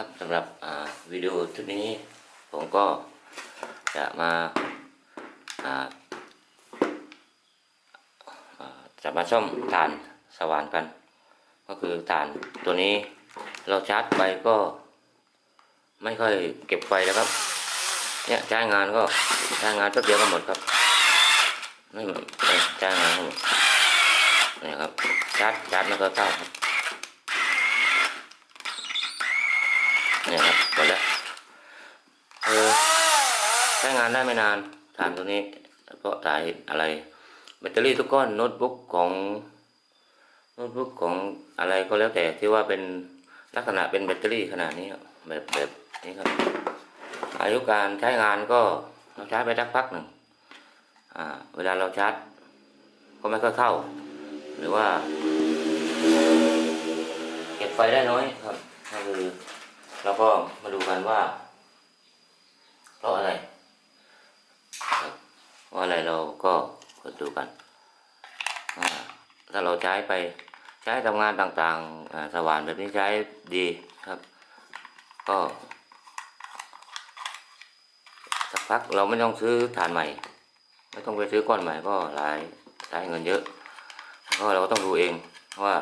ครับสำหรับวิดีโอชุดนี้ผมก็จะมาจะมาซ่อมฐานสว่านกัน ก็คือฐานตัวนี้เราชาร์จไปก็ ไม่ค่อยเก็บไฟแล้วครับเนี่ยใช้งานก็ใช้งานแป๊บเดียวก็หมดครับไม่หมือนเอ้ยใช้งานก็หมดนี่ครับชาร์จชาร์จไม่ก็เข้าครับ เนี่ยครับหมดแล้วเออใช้งานได้ไม่นานฐานตัวนี้เพราะสายอะไร แบตเตอรี่ทุกก้อนโน้ตบุ๊กของโน้ตบุ๊กของอะไรก็แล้วแต่ที่ว่าเป็นลักษณะเป็นแบตเตอรี่ขนาดนี้แบบแบบนี้ครับ อายุการใช้งานก็เราใช้ไปสักพักหนึ่งอ่าเวลาเราชาร์จก็ไม่ค่อยเข้า หรือว่า เก็บไฟได้น้อยครับก็คือ เราก็มาดูกันว่า เพราะอะไรครับเพราอะไรเราก็มาดูกันถ้าเราใช้ไปใช้ทำงานต่างๆสว่านแบบนี้ใช้ดีครับ ก็สักพักเราไม่ต้องซื้อฐานใหม่ ไม่ต้องไปซื้อก้อนใหม่ก็หลายใช้เงินเยอะก็เราก็ต้องดูเองว่า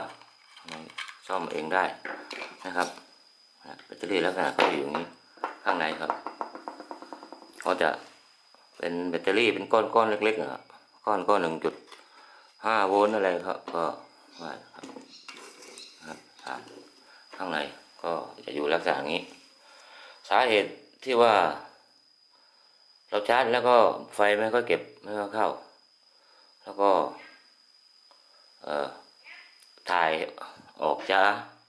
ซ่อมเองได้นะครับ แบตเตอรี่ลักษณะก็อยู่อย่างนี้ข้างในครับก็จะเป็นแบตเตอรี่เป็นก้อนก้อนเล็กๆนะครับก้อนก้อนหนึ่งจุดห้าโวลต์อะไรครับ ก็ว่าครับนะครับข้างในก็จะอยู่ลักษณะอย่างนี้ สาเหตุที่ว่า เราชาร์จแล้วก็ไฟไม่ค่อยเก็บไม่ค่อยเข้า แล้วก็เอ่อถ่ายออกช้า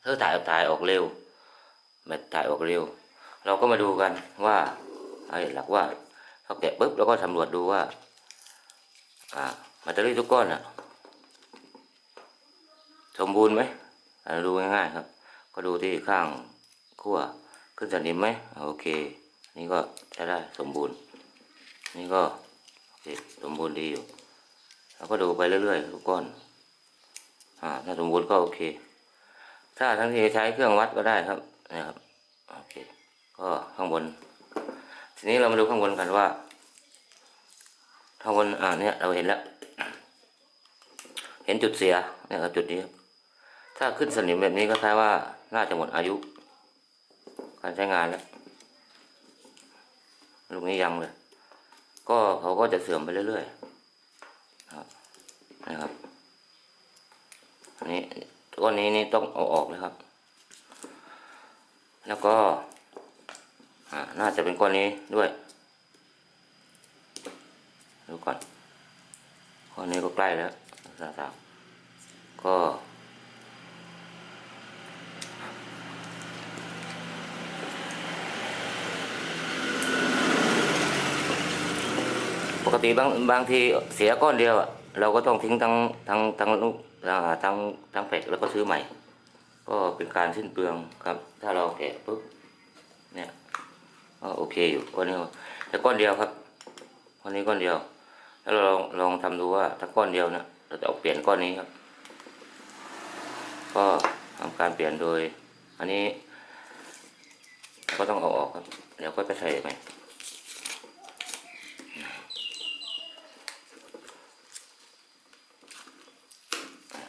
ถ้าถ่ายถ่ายออกเร็ว แบตถ่ายออกเร็ว เราก็มาดูกันว่าไอ้หลักว่าเราแกะปุ๊บเราก็สำรวจดูว่า อ่าแบตเตอรี่ทุกก้อนอะสมบูรณ์ไหมดูง่ายๆครับ ก็ดูที่ข้างขั้วขึ้นสนิมไหมโอเค นี่ก็ใช้ได้สมบูรณ์ นี่ก็โอเคสมบูรณ์ดีอยู่เราก็ดูไปเรื่อยๆทุกก้อนอ่าถ้าสมบูรณ์ก็โอเค ถ้าทั้งที่ใช้เครื่องวัดก็ได้ครับ นะครับโอเคก็ข้างบน ทีนี้เรามาดูข้างบนกันว่าข้างบนอ่าเนี่ยเราเห็นแล้ว เห็นจุดเสียเนี่ยจุดนี้ถ้าขึ้นสนิมแบบนี้ก็แปลว่าน่าจะหมดอายุ การใช้งานแล้วลูกนี้ยังเลย ก็เขาก็จะเสื่อมไปเรื่อยๆครับนะครับอันนี้ก้อนนี้นี่ต้องเอาออกเลยครับ แล้วก็น่าจะเป็นก้อนนี้ด้วยดูก่อนก้อนนี้ก็ใกล้แล้วสาวๆก็ปกติบางบางทีเสียก้อนเดียวอะเราก็ต้องทิ้งทั้งทั้งทั้งลูกอ่าทั้งทั้งแผกแล้วก็ซื้อใหม่ ก็เป็นการสิ้นเปลืองครับ ถ้าเราแกะปุ๊บเนี่ยก็โอเคอยู่ก้อนนี้แต่ก้อนเดียวครับก้อนนี้ก้อนเดียว แล้วเราลองลองทำดูว่าถ้าก้อนเดียวเนี่ยเราจะเอาเปลี่ยนก้อนนี้ครับ ก็ทำการเปลี่ยนโดย อันนี้ ก็ต้องเอาออกครับ เดี๋ยวก็ไปใส่ใหม่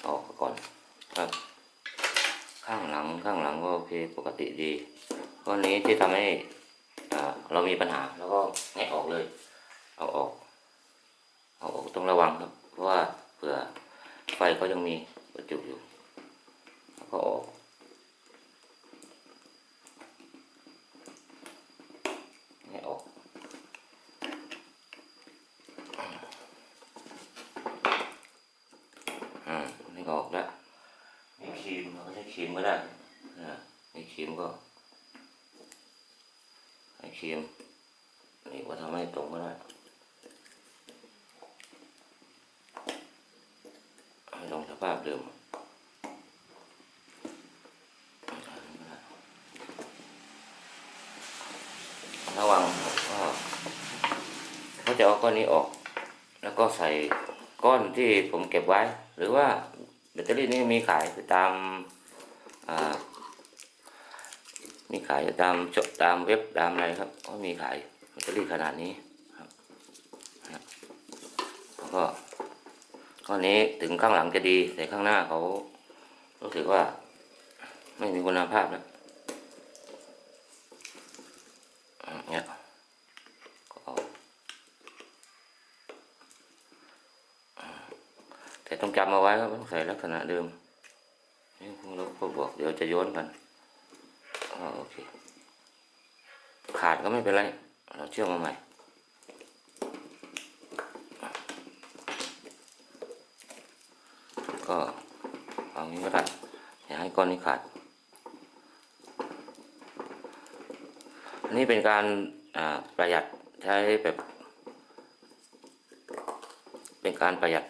ออกก่อนครับ ข้างหลัง ข้างหลังก็โอเคปกติดีก้อนนี้ที่ทำให้เรามีปัญหาแล้วก็แงะออกเลย เอาออก เอาออกต้องระวังครับ เพราะว่าเผื่อไฟก็ยังมีประจุอยู่แล้วก็ออกแงะออก อ่านี่ก็ออกแล้วมีครีมเราก็ใช้ครีมก็ได้นะมีครีมก็ ใช้ครีมนี่ก็ทำให้ตรงก็ได้ให้ลงสภาพเดิมระวังก็ก็จะเอาก้อนนี้ออก แล้วก็ใส่ก้อนที่ผมเก็บไว้ หรือว่าแบตเตอรี่นี้มีขายไปตามอ่า มีขายตามจดตามเว็บตามอะไรครับ ก็มีขายแบตเตอรี่ขนาดนี้ครับแล้วก็ข้อนี้ถึงข้างหลังจะดี แต่ข้างหน้าเขารู้สึกว่า ไม่มีคุณภาพนะเนี่ยก็แต่ต้องจำเอาไว้ครับต้องใส่ลักษณะเดิมนี่พวกเราก็บอกเดี๋ยวจะโย้อนกัน ขาดก็ไม่เป็นไร เราเชื่อมมาใหม่ก็เอางี้ก็ได้อย่าให้ก้อนนี้ขาด อันนี้เป็นการประหยัดใช้แบบ เป็นการประหยัด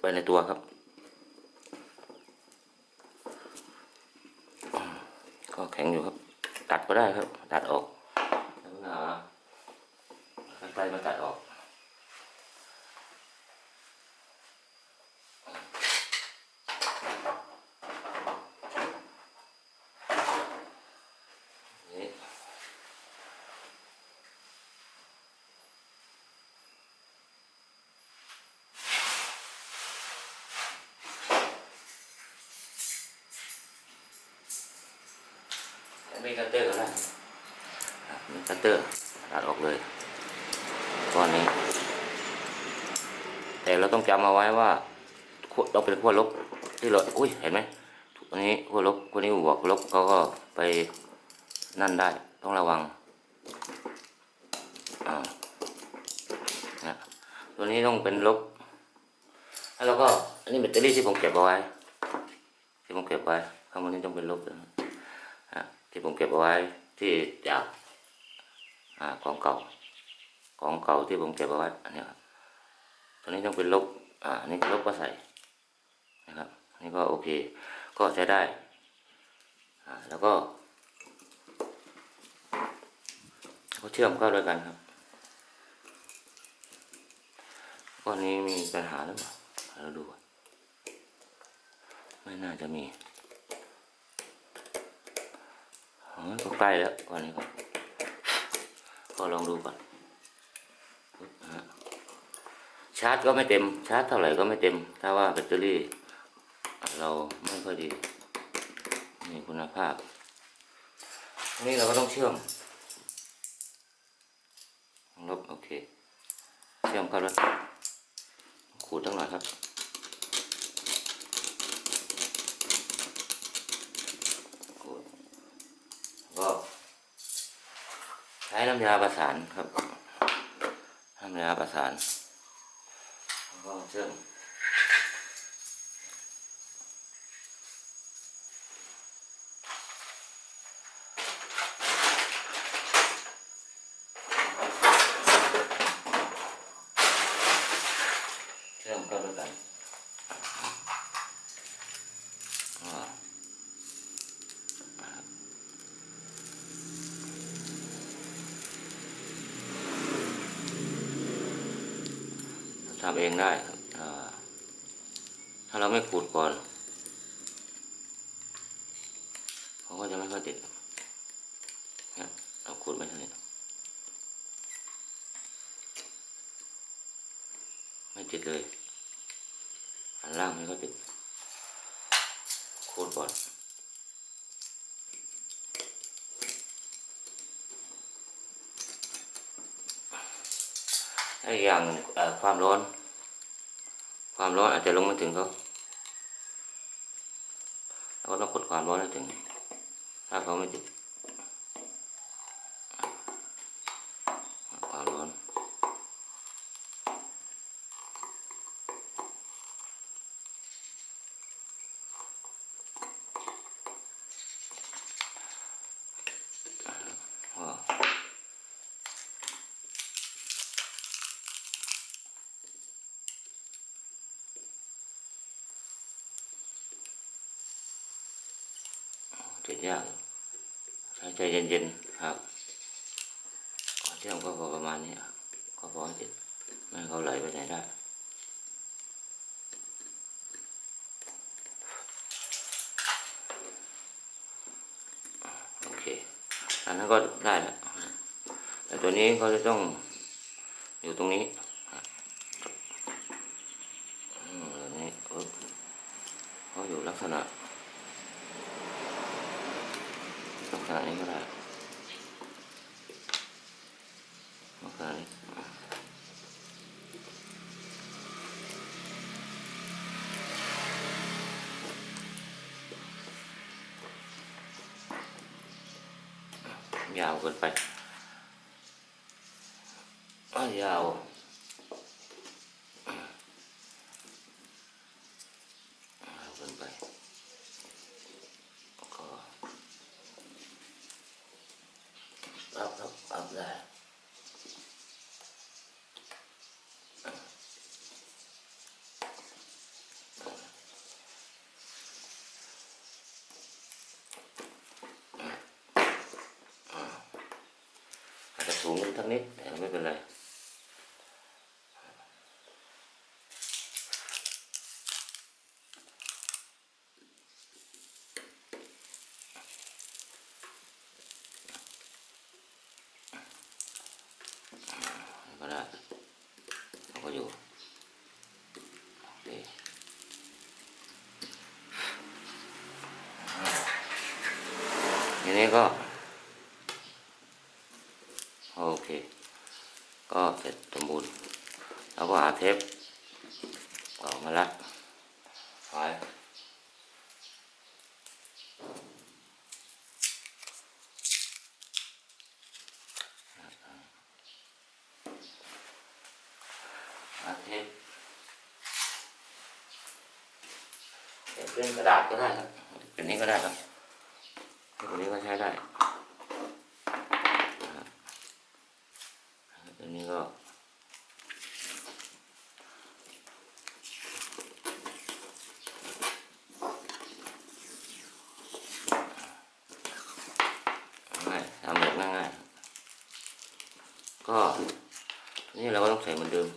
ไปในตัวครับอืมก็แข็งอยู่ครับ ตัด ก็ได้ครับ ตัดออกแล้วเอาใกล้ๆมาตัดออก นี่ มีคัตเตอร์ก็ได้อะมีคัตเตอร์ตัดออกเลยก้อนนี้ แต่เราต้องจำเอาไว้ว่าขั้วต้องเป็นขั้วลบที่เราอุ้ยเห็นไหมอันนี้ขั้วลบขั้วนี้บวกลบเขาก็ไปนั่นได้ต้องระวังนะตัวนี้ต้องเป็นลบแล้วเราก็อันนี้แบตเตอรี่ที่ผมเก็บเอาไว้ที่ผมเก็บไว้ข้างบนนี้ต้องเป็นลบนะ ที่ผมเก็บเอาไว้ที่จากอ่าของเก่า ของเก่าที่ผมเก็บเอาไว้อันนี้ครับตัวนี้ต้องเป็นลบอ่านนี้ลบก็ใส่นะครับนนี้ก็โอเค ก็ใช้ได้อ่าแล้วก็ก็เชื่อมเข้าด้วยกันครับก้อนนี้มีปัญหาหรือเปล่าเราดู ไม่น่าจะมีอ๋อ ก็ใกล้แล้วก้อนนี้ก็ก็ลองดูก่อนชาร์จก็ไม่เต็มชาร์จเท่าไหร่ก็ไม่เต็ม ถ้าว่าแบตเตอรี่ เราไม่ค่อยดีนี่คุณภาพนนี้เราก็ต้องเชื่อมลบโอเค เชื่อมเข้าแล้วขูดตั้งหน่อยครับ ขูดก็ใช้น้ำยาประสานครับน้ำยาประสานแล้วก็เชื่อมเชื่อมเข้าด้วยกันอ่า ทำเองได้ครับถ้าเราไม่ขูดก่อนเขาก็จะไม่ค่อยติดเนี่ยเราขูดไม่ทันไม่ติดเลยอันล่างไม่ก็ติดขูดก่อนไอ้อย่าง หนึ่งเอ่อความร้อน ความร้อนอาจจะลงไม่ถึงเขาเราก็ต้องกดความร้อนให้ถึง ถ้าเขาไม่ติด ความร้อน ก็ ติดยากใช้ใจเย็นๆครับก่อนเชื่อมก็พอประมาณนี้ครับก็พอให้ติดไม่ให้เขาไหลไปไหนได้โอเคอันนั้นก็ได้แล้วแต่ตัวนี้ก็จะต้องอยู่ตรงนี้อืมอันนี้เขาอยู่ลักษณะ ลักษณะนี้ก็ได้ลักษณะนี้ยาวเกินไปอ้าวยาวยาวเกินไปก็รับครับรับได้ อาจจะสูงขึ้นทักนิดแต่ไม่ เป็นไรก็เราก็อเค ก็เสร็จสมบูรณ์แล้วก็หาเทปออกมาละไว้หาเทปเทปเป็นกระดาษก็ได้ครับ เป็นนี้ก็ได้ครับตัวนี้ก็ใช้ได้ ตัวนี้ก็ง่ายทำแบบง่ายๆก็นี่เราก็ต้องใส่เหมือนเดิม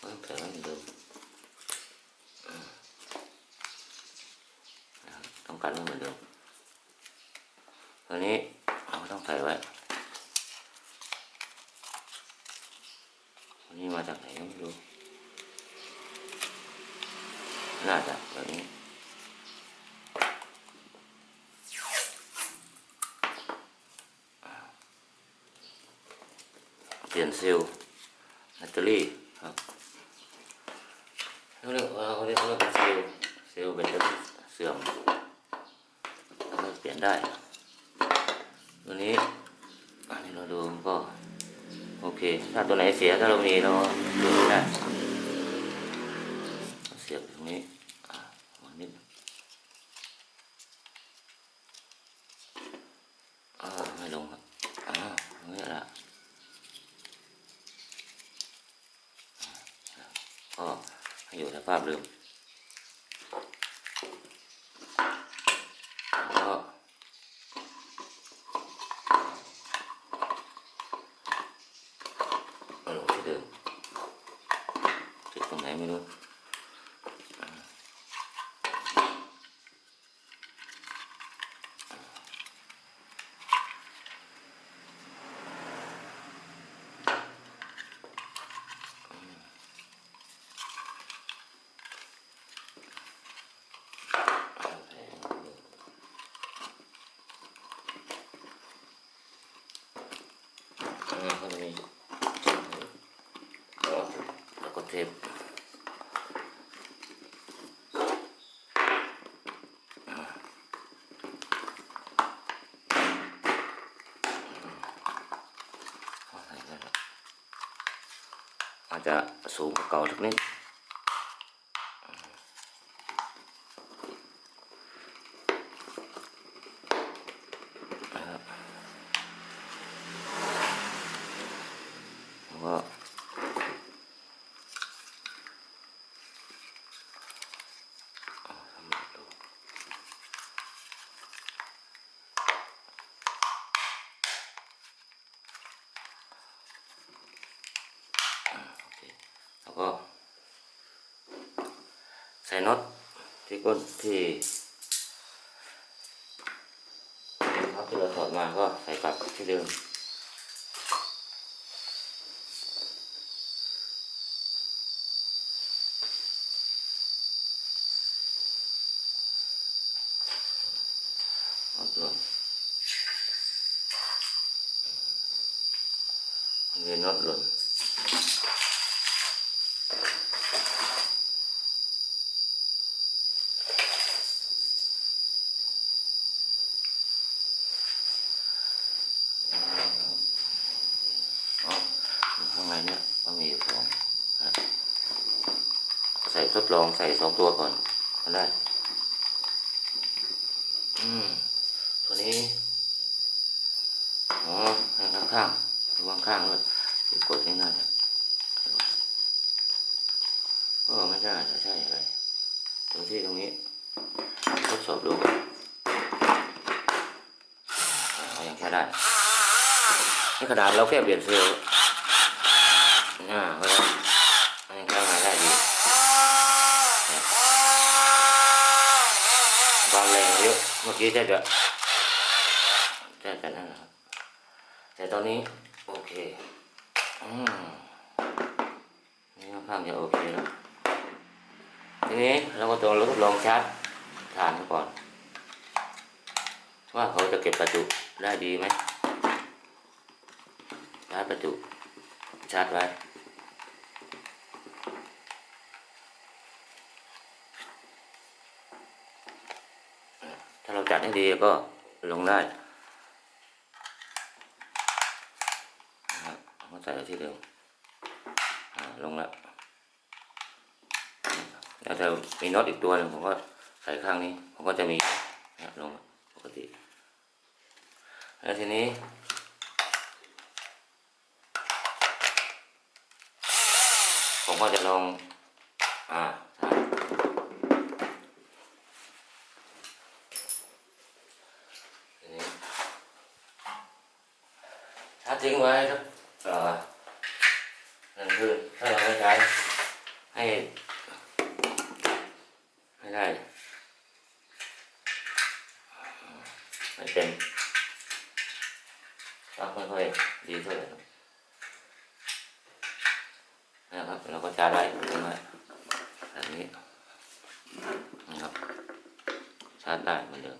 ก็ต้องใส่ไว้เหมือนเดิมอืมนะครับต้องการไว้เหมือนเดิมตัวนี้เราก็ต้องใส่ไว้ อันนี้มาจากไหนก็ไม่รู้ น่าจะแบบนี้ เปลี่ยนเซลล์แบตเตอรี่ครับเขาเรียกว่าเขาเรียกว่าเซลล์เซลล์แบตเตอรี่เสื่อมเราเปลี่ยนได้ตัวนี้อันนี้เราดูมันก็โอเค ถ้าตัวไหนเสียถ้าเรามีเราดูไม่ได้เสียบตรงนี้อะวางนิดอ่าไม่ลงครับอ่าตรงนี้ละก็ ให้อยู่ในภาพเดิมแล้วก็ เอาลงที่เดิมติดตรงไหนไม่รู้อ่าก็จะมีแล้วก็เทปอะไรกันล่ะ อาจจะสูงกว่าเก่าสักนิดนะครับแล้วก็ สำรวจดูอ่าโอเค แล้วก็ใส่น็อตที่ก้นที่ที่เราถอดมาก็ใส่กลับที่เดิมน็อตหล่นนี่น็อตหล่น อ๋ออยู่ข้างในเนี่ยก็มีอยู่สองนะใส่ ทดลองใส่สองตัวก่อนก็ได้ อืม ตัวนี้ อ๋อให้ข้างๆดูข้างๆด้วยกดนี่น่าจะก็ไม่ใช่ใช่อะไรตรงที่ตรงนี้ทดสอบดูก่อนอ่าอายังใช้ได้นี่ขนาดเราแค่เปลี่ยนเซลล์อ่าก็ได้มันยังใช้งานได้ดีเนี่ยความแรง เยอเมื่อกี้แทบจะแทบจะนั่นนะครับ แต่ตอนนี้โอเค อืมนี่ค่อนข้างจะโอเคแล้ว ทีนี้เราก็ต้องทดลองชาร์จฐานก่อน ว่าเขาจะเก็บประจุได้ดีไหมชาร์จประจุชาร์จไว้ ถ้าเราจั ดให้ดีก็ลงได้นะครับเอาใส่ไว้ที่เดิมลงแล้วแล้วถ้ามีน็อตอีกตัวหนึ่งผมก็ใส่ข้างนี้ผมก็จะมีนะลงปกติแล้วทีนี้ผมก็จะลองอ่าใช่ทีนี้ถ้า ทิ้งไว้ครับเอ่อนั่นคือถ้าเราไม่ใช้ให้ให้ได้ไม่เต็มก็ไม่ค่อยดีเท่าไหร่นะครับเราก็จะได้ตรงนี้แบบนี้นะครับชาร์จได้เหมือนเดิม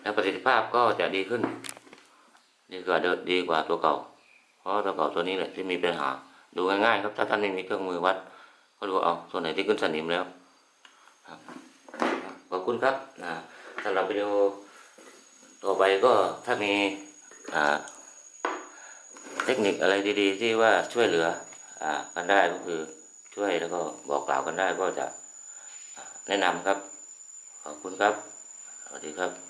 แล้วประสิทธิภาพก็จะดีขึ้น ดีกว่าเดิมดีกว่าตัวเก่า เพราะตัวเก่าตัวนี้แหละที่มีปัญหา ดูง่ายๆครับ ถ้าท่านไม่มีเครื่องมือวัด ก็ดูเอาส่วนไหนที่ขึ้นสนิมแล้วครับขอบคุณครับนะสำหรับวิดีโอต่อไปก็ถ้ามีเทคนิคอะไรดีๆ ที่ว่าช่วยเหลืออกันได้ก็คือช่วยแล้วก็บอกกล่าวกันได้ก็จะแนะนำครับ ขอบคุณครับ สวัสดีครับ